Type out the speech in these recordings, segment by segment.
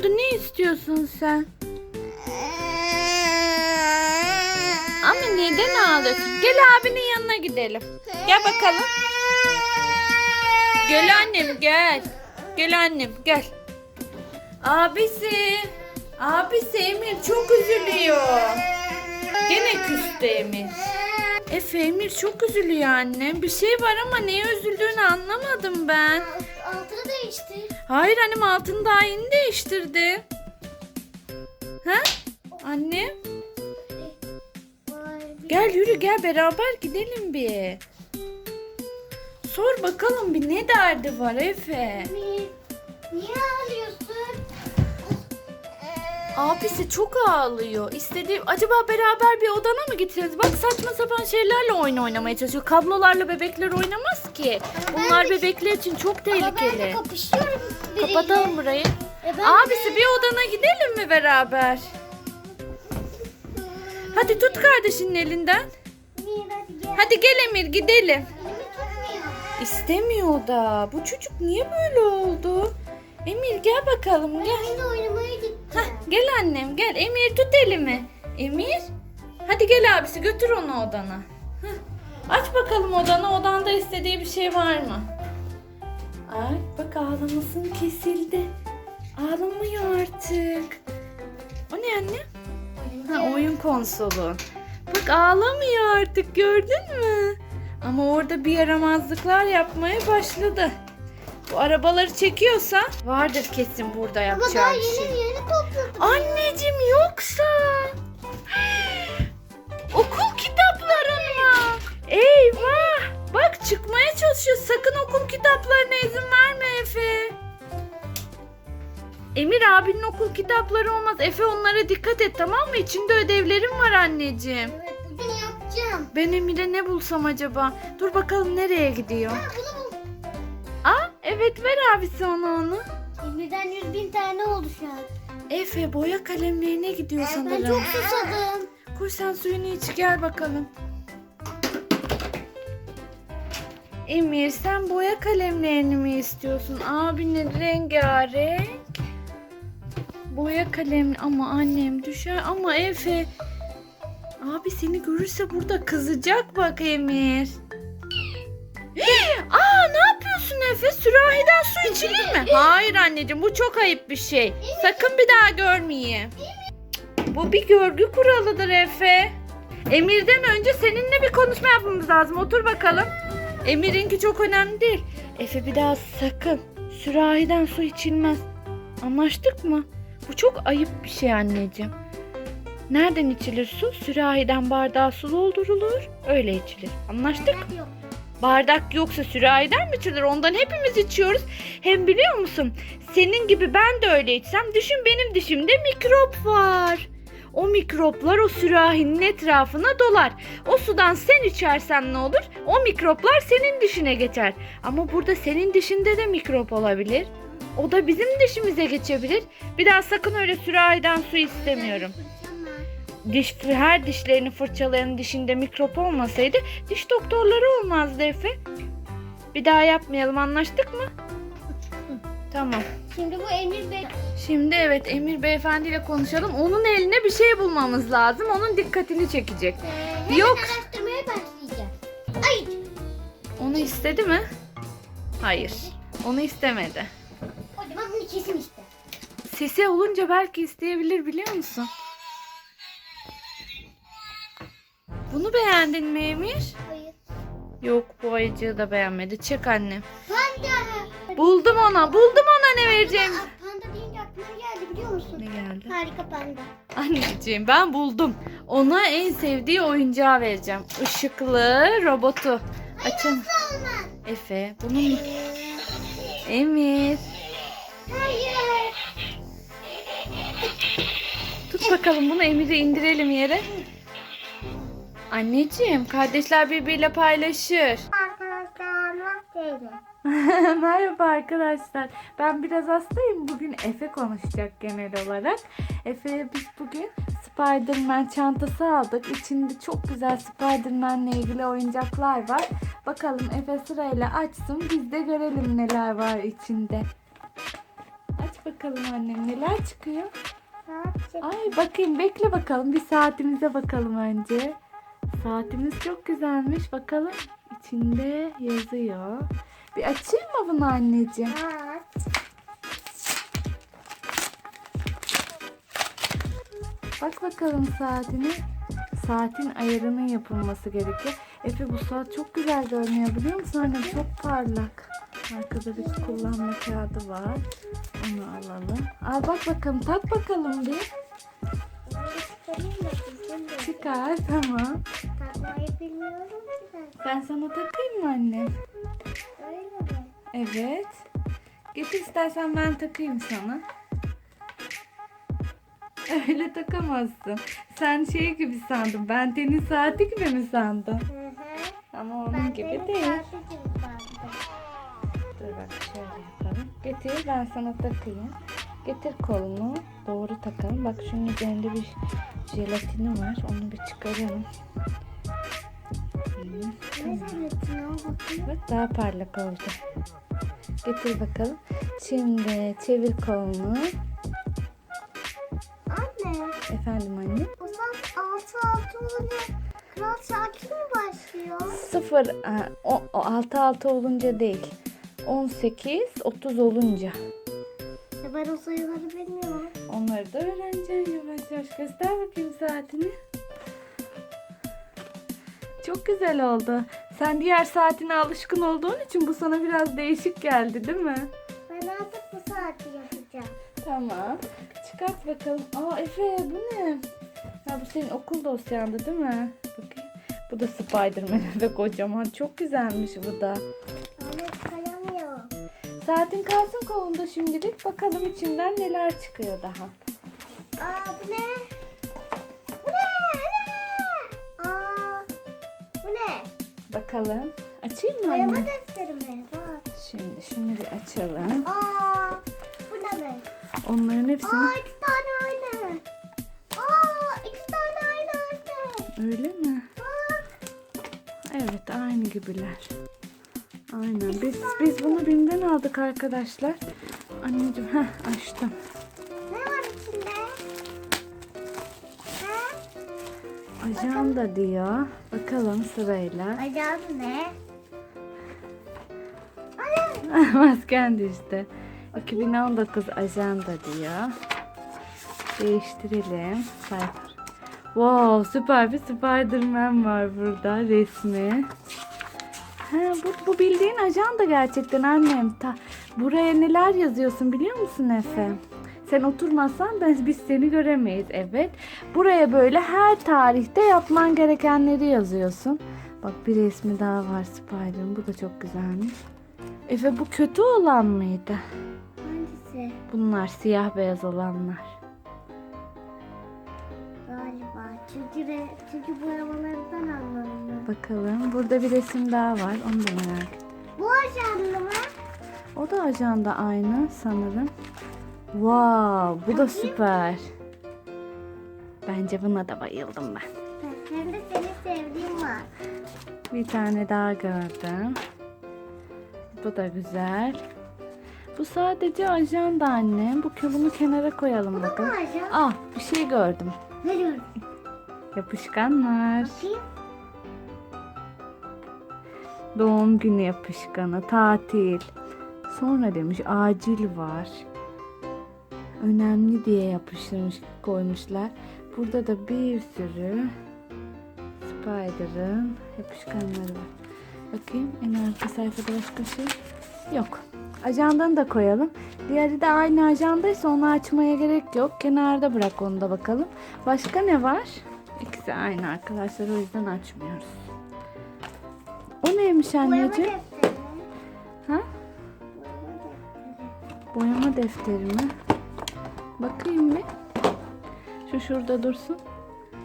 oldu? Ne istiyorsun sen? Ama neden ağlıyorsun? Gel abinin yanına gidelim. Gel bakalım. Gel annem gel. Gel annem gel. Abisi. Abisi Emir çok üzülüyor. Gene küstü Emir. Efe Emir çok üzülüyor annem. Bir şey var ama neye üzüldüğünü anlamadım ben. Altını değiştir. Hayır annem altını daha yeni değiştirdi. Ha? Anne? Gel yürü gel beraber gidelim bir. Sor bakalım bir ne derdi var Efe? Niye, niye ağlıyorsun? Abisi çok ağlıyor. İstediği acaba beraber bir odana mı gitseniz? Bak saçma sapan şeylerle oyun oynamaya çalışıyor. Kablolarla bebekler oynamaz ki. ben Bunlar de- bebekler için çok Ama ben de tehlikeli. kapışıyorum biriyle. Kapatalım burayı. E ben Abisi de- bir odana gidelim mi beraber? Hadi tut kardeşinin elinden. Hadi gel. Hadi gel Emir gidelim. Elimi tutmuyor. İstemiyor da. Bu çocuk niye böyle oldu? Emir gel bakalım gel. Ben de oynamaya gittim. Hah, gel annem gel. Emir tut elimi. Emir. Hadi gel abisi götür onu odana. Hah, Aç bakalım odanı. Odanda istediği bir şey var mı? Ay bak ağlamasın kesildi. Ağlamıyor artık. O ne anne? Ha oyun konsolu. Bak ağlamıyor artık gördün mü? Ama orada bir yaramazlıklar yapmaya başladı. Bu arabaları çekiyorsa vardır kesin burada Ama yapacağı daha bir şey. yeni yeni topladım. Anneciğim yoksa okul kitapların mı? Eyvah! Bak çıkmaya çalışıyor. Sakın okul kitaplarına izin verme Efe. Emir abinin okul kitapları olmaz. Efe onlara dikkat et tamam mı? İçinde ödevlerim var anneciğim. Evet bugün yapacağım. Ben Emir'e ne bulsam acaba? Dur bakalım nereye gidiyor? Ha bunu bul. Evet ver abisi ona onu. Emir'den yüz bin tane oldu şu an. Efe boya kalemlerine gidiyor Ben sanırım. çok susadım. Koy sen suyunu iç gel bakalım. Emir sen boya kalemlerini mi istiyorsun? Abinin rengarenk. Boya kalem ama annem düşer ama Efe. Abi seni görürse burada kızacak bak Emir. Efe? Sürahiden su içilir mi? Hayır anneciğim bu çok ayıp bir şey. Sakın bir daha görmeyeyim. Bu bir görgü kuralıdır Efe. Emir'den önce seninle bir konuşma yapmamız lazım. Otur bakalım. Emir'inki çok önemli değil. Efe bir daha sakın sürahiden su içilmez. Anlaştık mı? Bu çok ayıp bir şey anneciğim. Nereden içilir su? Sürahiden bardağa su doldurulur. Öyle içilir. Anlaştık? Yok. Bardak yoksa sürahiden mi içilir? Ondan hepimiz içiyoruz. Hem biliyor musun? Senin gibi ben de öyle içsem düşün benim dişimde mikrop var. O mikroplar o sürahinin etrafına dolar. O sudan sen içersen ne olur? O mikroplar senin dişine geçer. Ama burada senin dişinde de mikrop olabilir. O da bizim dişimize geçebilir. Bir daha sakın öyle sürahiden su istemiyorum. Diş her dişlerini fırçalayan dişinde mikrop olmasaydı diş doktorları olmazdı Efe. Bir daha yapmayalım anlaştık mı? Tamam. Şimdi bu Emir Bey. Şimdi evet Emir Beyefendi ile konuşalım. Onun eline bir şey bulmamız lazım. Onun dikkatini çekecek. Ee, hemen Yok. araştırmaya başlayacağım. Ay. Onu istedi mi? Hayır. Onu istemedi. O zaman bunu kesin işte. Sesi olunca belki isteyebilir biliyor musun? Bunu beğendin mi Emir? Hayır. Yok bu ayıcığı da beğenmedi. Çek annem. Panda. Buldum ona. Buldum ona ne vereceğim. Panda deyince aklıma geldi biliyor musun? Ne geldi? Harika panda. Anneciğim ben buldum. Ona en sevdiği oyuncağı vereceğim. Işıklı robotu. Açın. Efe bunun Emir. Hayır. Tut bakalım bunu Emir'i indirelim yere. Anneciğim kardeşler birbiriyle paylaşır. Arkadaşlar teyze. Merhaba arkadaşlar. Ben biraz hastayım. Bugün Efe konuşacak genel olarak. Efe'ye biz bugün Spider-Man çantası aldık. İçinde çok güzel Spider-Man'le ilgili oyuncaklar var. Bakalım Efe sırayla açsın. Biz de görelim neler var içinde. Aç bakalım annem neler çıkıyor. Ay bakayım bekle bakalım bir saatimize bakalım önce. Saatimiz çok güzelmiş bakalım. İçinde yazıyor. Bir açayım mı bunu anneciğim? Saat. Bak bakalım saatini. Saatin ayarının yapılması gerekiyor. Efe bu saat çok güzel görünüyor biliyor musun annem? Çok parlak. Arkada bir kullanma kağıdı var. Onu alalım. Al bak bakalım tak bakalım bir. Çıkar tamam. Bilmiyorum ki ben. Ben sana takayım mı anne? Öyle mi? Evet. Getir istersen ben takayım sana. Öyle takamazsın. Sen şey gibi sandın. Ben tenis saati gibi mi sandın? Hı hı. Ama onun Ben gibi değil. saati gibi sandım. Dur bak şöyle yapalım. Getir ben sana takayım. Getir kolunu. Doğru takalım. Bak şunun üzerinde bir jelatini var. Onu bir çıkaralım. Bak daha parlak oldu. Getir bakalım. Şimdi çevir kolunu. Anne. Efendim anne. O saat 6 6 olunca kral saati mi başlıyor? 0 o, o 6 6 olunca değil. 18 30 olunca. Ya ben o sayıları bilmiyorum. Onları da öğreneceksin yavaş yavaş. Göster bakayım saatini. Çok güzel oldu. Sen diğer saatine alışkın olduğun için bu sana biraz değişik geldi değil mi? Ben artık bu saati yapacağım. Tamam. Çıkart bakalım. Aa Efe bu ne? Ha bu senin okul dosyanda değil mi? Bakayım. Bu da Spiderman ve kocaman. Çok güzelmiş bu da. Anne çıkaramıyor. Saatin kalsın kolunda şimdilik. Bakalım içinden neler çıkıyor daha. Aa bu ne? Bakalım. Açayım mı Boyama anne? defteri mi? Bak. Şimdi şunu bir açalım. Aa bu ne be? Onların hepsini... Aa iki tane aynı. Aa iki tane aynı anne. Öyle mi? Bak. Evet aynı gibiler. Aynen. Biz biz bunu BİM'den aldık arkadaşlar. Anneciğim heh açtım. Ajanda diyor. Bakalım sırayla. Acaba ne? Masken düştü. 2019 ajanda diyor. Değiştirelim. Sayfa. Wow süper bir Spiderman var burada resmi. Ha, bu, bu bildiğin ajanda gerçekten annem. Ta, buraya neler yazıyorsun biliyor musun Efe? Sen oturmazsan ben, biz seni göremeyiz. Evet. Buraya böyle her tarihte yapman gerekenleri yazıyorsun. Bak bir resmi daha var Spider'ın. Bu da çok güzelmiş. Efe bu kötü olan mıydı? Hangisi? Bunlar siyah beyaz olanlar. Galiba. Çünkü, re, çünkü boyamalarından anladım. Bakalım. Burada bir resim daha var. Onu da merak ettim. Bu ajandı mı? O da ajanda aynı sanırım. Wow, bu da süper. Bence buna da bayıldım ben. Hem de seni sevdiğim var. Bir tane daha gördüm. Bu da güzel. Bu sadece ajanda annem. Bu bunu kenara koyalım bakalım. Bu ajan. Ah, bir şey gördüm. Ne diyorsun? Yapışkanlar. Bakayım. Doğum günü yapışkanı, tatil. Sonra demiş acil var. Önemli diye yapıştırmış koymuşlar. Burada da bir sürü Spider'ın yapışkanları var. Bakayım en arka sayfada başka şey yok. Ajandanı da koyalım. Diğeri de aynı ajandaysa onu açmaya gerek yok. Kenarda bırak onu da bakalım. Başka ne var? İkisi aynı arkadaşlar o yüzden açmıyoruz. O neymiş Boyama anneciğim? defteri. Ha? Boyama defteri. Boyama defteri mi? Bakayım bir. Şu şurada dursun.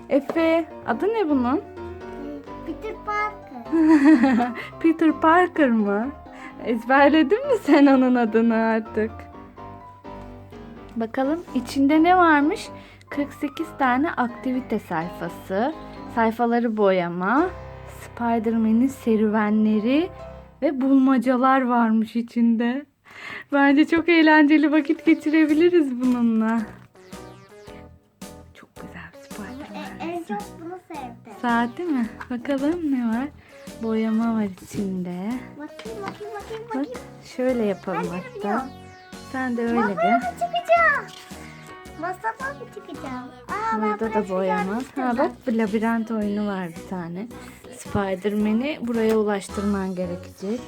Efe, adı ne bunun? Peter Parker. Peter Parker mı? Ezberledin mi sen onun adını artık? Bakalım içinde ne varmış? 48 tane aktivite sayfası, sayfaları boyama, Spider-Man'in serüvenleri ve bulmacalar varmış içinde. Bence çok eğlenceli vakit geçirebiliriz bununla. Çok güzel bir E, Spiderman. en çok bunu sevdim. Saat değil mi? Bakalım ne var? Boyama var içinde. Bakayım bakayım bakayım Bak bakayım. şöyle yapalım Ben de hatta. biliyorum. Sen de öyle Masaya bir. mı çıkacağım? Masaya mı çıkacağım? Aa, Burada da boyama. Ha bak bir labirent oyunu var bir tane. Spiderman'i buraya ulaştırman gerekecek.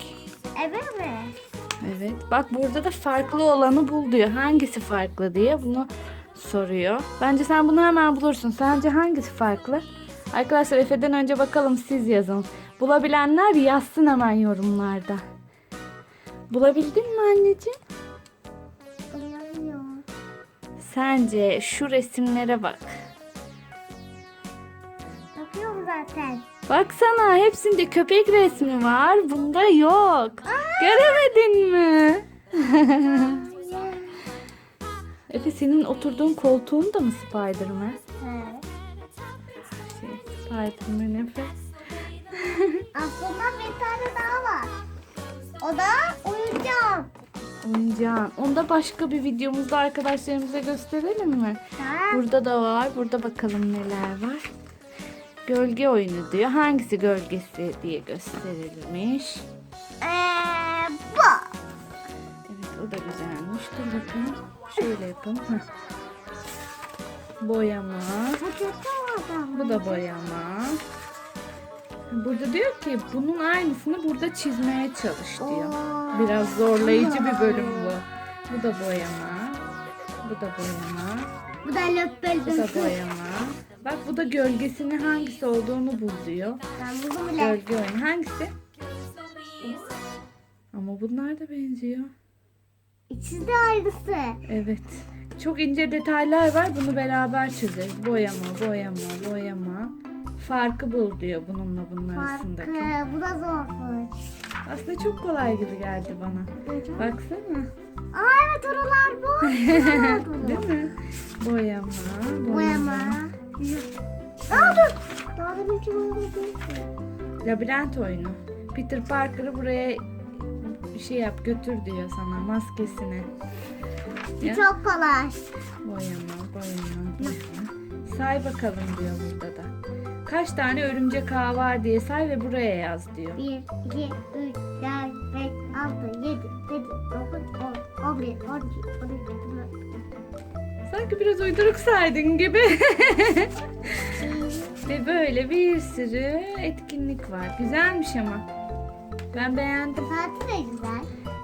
Evet. Bak burada da farklı olanı bul diyor. Hangisi farklı diye bunu soruyor. Bence sen bunu hemen bulursun. Sence hangisi farklı? Arkadaşlar Efe'den önce bakalım siz yazın. Bulabilenler yazsın hemen yorumlarda. Bulabildin mi anneciğim? Bulamıyorum. Sence şu resimlere bak. Bakıyorum zaten. Baksana hepsinde köpek resmi var. Bunda yok. Göremedin mi? Efe senin oturduğun koltuğun da mı Spiderman? Evet. Şey, Spiderman Efe. Aslında bir tane daha var. O da oyuncağım. Oyuncağın. Onu da başka bir videomuzda arkadaşlarımıza gösterelim mi? Ha? Burada da var. Burada bakalım neler var. Gölge oyunu diyor. Hangisi gölgesi diye gösterilmiş. Ee, Dur bakalım. Şöyle yapalım. Heh. Boyama. Bu da boyama. Burada diyor ki bunun aynısını burada çizmeye çalış diyor. Biraz zorlayıcı bir bölüm bu. Bu da boyama. Bu da boyama. Bu da löppel Bu da boyama. Bak bu da gölgesinin hangisi olduğunu bul diyor. Ben buldum bile. Gölge oyunu. Hangisi? Ama bunlar da benziyor. İkisi de aynısı. Evet. Çok ince detaylar var. Bunu beraber çözeriz. Boyama, boyama, boyama. Farkı bul diyor bununla bunun arasındaki. Farkı. Bu da zor. Aslında çok kolay gibi geldi bana. Baksana. Aa evet oralar bu. Değil mi? Boyama, boyama. Boyama. Aa dur. Daha da bir şey olmadı. Labirent oyunu. Peter Parker'ı buraya bir şey yap götür diyor sana maskesini. Ya. Çok kolay. Boyama, boyama, boyama. Say bakalım diyor burada da. Kaç tane örümcek ağı var diye say ve buraya yaz diyor. 1, 2, 3, 4, 5, 6, 7, 8, 9, 10, 11, 12, 13, 14, Sanki biraz uyduruk saydın gibi. ve böyle bir sürü etkinlik var. Güzelmiş ama. Ben beğendim. Saati de güzel.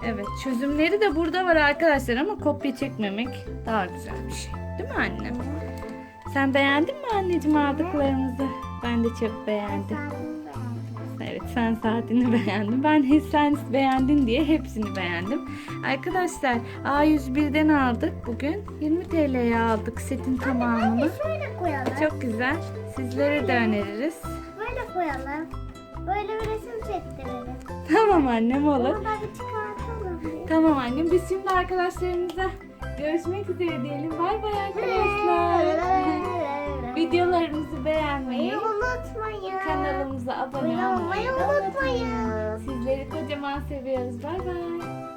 Evet çözümleri de burada var arkadaşlar ama kopya çekmemek daha güzel bir şey. Değil mi annem? Sen beğendin mi anneciğim aldıklarımızı? Ben de çok beğendim. Evet sen saatini beğendin. Ben sen beğendin diye hepsini beğendim. Arkadaşlar A101'den aldık bugün. 20 TL'ye aldık setin tamamını. Çok güzel. Sizlere de öneririz. Böyle koyalım. Böyle bir resim çektirelim. Tamam annem olur. Bunu da bir çıkartalım. Tamam annem. Biz şimdi arkadaşlarımıza görüşmek üzere diyelim. Bay bay arkadaşlar. Videolarımızı beğenmeyi, Beni unutmayın. kanalımıza abone olmayı unutmayın. Sizleri kocaman seviyoruz. Bay bay.